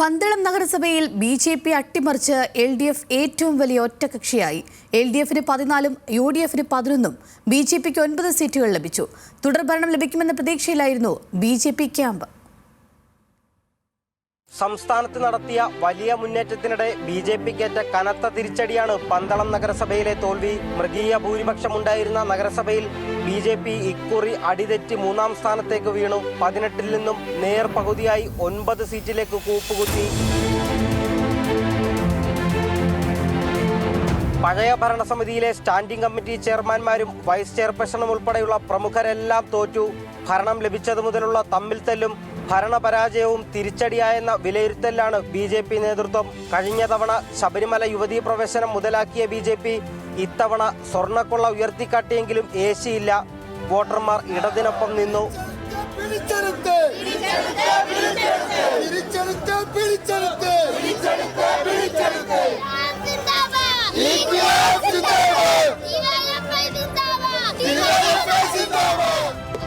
പന്തളം നഗരസഭയിൽ B J P അട്ടിമറിച്ച് L D F ഏറ്റവും വലിയ ഒറ്റകക്ഷിയായി. എൽ ഡി എഫിന് പതിനാലും യു ഡി എഫിന് പതിനൊന്നും ബി ജെ പിക്ക് ഒൻപത് സീറ്റുകൾ ലഭിച്ചു. തുടർഭരണം ലഭിക്കുമെന്ന പ്രതീക്ഷയിലായിരുന്നു ബി ജെ പി ക്യാമ്പ്. സംസ്ഥാനത്ത് നടത്തിയ വലിയ മുന്നേറ്റത്തിനിടെ ബി ജെ പിക്കേറ്റ കനത്ത തിരിച്ചടിയാണ് പന്തളം നഗരസഭയിലെ തോൽവി. മൃഗീയ ഭൂരിപക്ഷമുണ്ടായിരുന്ന നഗരസഭയിൽ ബി ജെ പി ഇക്കുറി അടിതെറ്റി മൂന്നാം സ്ഥാനത്തേക്ക് വീണു. പതിനെട്ടിൽ നിന്നും നേർ പകുതിയായി ഒൻപത് സീറ്റിലേക്ക് കൂപ്പുകുത്തി. പഴയ ഭരണസമിതിയിലെ സ്റ്റാൻഡിംഗ് കമ്മിറ്റി ചെയർമാൻമാരും വൈസ് ചെയർപേഴ്സണും ഉൾപ്പെടെയുള്ള പ്രമുഖരെല്ലാം തോറ്റു. ഭരണം ലഭിച്ചതു മുതലുള്ള തമ്മിൽ തല്ലും. ഭരണപരാജയവും തിരിച്ചടിയായെന്ന വിലയിരുത്തലിലാണ് ബി ജെ പി നേതൃത്വം കഴിഞ്ഞ തവണ ശബരിമല യുവതീ പ്രവേശനം മുതലാക്കിയ ബി ജെ പി ഇത്തവണ സ്വർണക്കൊള്ള ഉയർത്തിക്കാട്ടിയെങ്കിലും ഏശിയില്ല. വോട്ടർമാർ ഇടതിനൊപ്പം നിന്നു. പിടിച്ചെടുത്ത് പിടിച്ചെടുത്ത് പിടിച്ചെടുത്ത്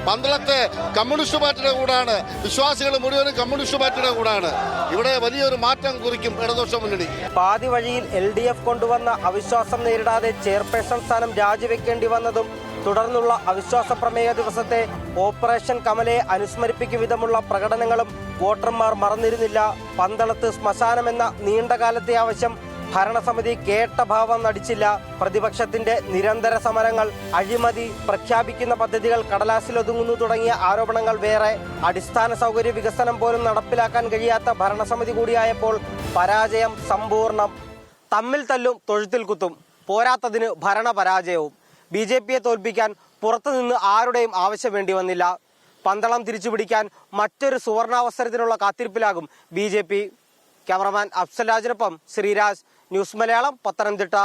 പന്തളത്ത് കമ്മ്യൂണിസ്റ്റ് പാർട്ടിയുടെ കൂടാണ്. വിശ്വാസികൾ മുഴുവനും കമ്മ്യൂണിസ്റ്റ് പാർട്ടിയുടെ കൂടാണ്. ഇവിടെ വലിയൊരു മാറ്റം കുറിക്കും ഇടതുപക്ഷ മുന്നണി. പാതി വഴിയിൽ എൽ ഡി എഫ് കൊണ്ടുവന്ന അവിശ്വാസം നേരിടാതെ ചെയർപേഴ്സൺ സ്ഥാനം രാജിവെക്കേണ്ടി വന്നതും തുടർന്നുള്ള അവിശ്വാസ പ്രമേയ ദിവസത്തെ ഓപ്പറേഷൻ കമലയെ അനുസ്മരിപ്പിക്കും വിധമുള്ള പ്രകടനങ്ങളും വോട്ടർമാർ മറന്നിരുന്നില്ല. പന്തളത്ത് ശ്മശാനമെന്ന നീണ്ടകാലത്തെ ആവശ്യം ഭരണസമിതി കേട്ട ഭാവം നടിച്ചില്ല. പ്രതിപക്ഷത്തിന്റെ നിരന്തര സമരങ്ങൾ അഴിമതി പ്രഖ്യാപിക്കുന്ന പദ്ധതികൾ കടലാസിലൊതുങ്ങുന്നു തുടങ്ങിയ ആരോപണങ്ങൾ വേറെ. അടിസ്ഥാന സൗകര്യ വികസനം പോലും നടപ്പിലാക്കാൻ കഴിയാത്ത ഭരണസമിതി കൂടിയായപ്പോൾ പരാജയം സമ്പൂർണം തമ്മിൽ തല്ലും തൊഴുത്തിൽ കുത്തും. പോരാത്തതിന് ഭരണപരാജയവും. ബി ജെ പിയെ തോൽപ്പിക്കാൻ പുറത്തുനിന്ന് ആരുടെയും ആവശ്യം വേണ്ടി വന്നില്ല. പന്തളം തിരിച്ചുപിടിക്കാൻ മറ്റൊരു സുവർണാവസരത്തിനുള്ള കാത്തിരിപ്പിലാകും B J P. Cameraman Afsal രാജിനൊപ്പം Sreeraj news Malayalam Pathanamthitta.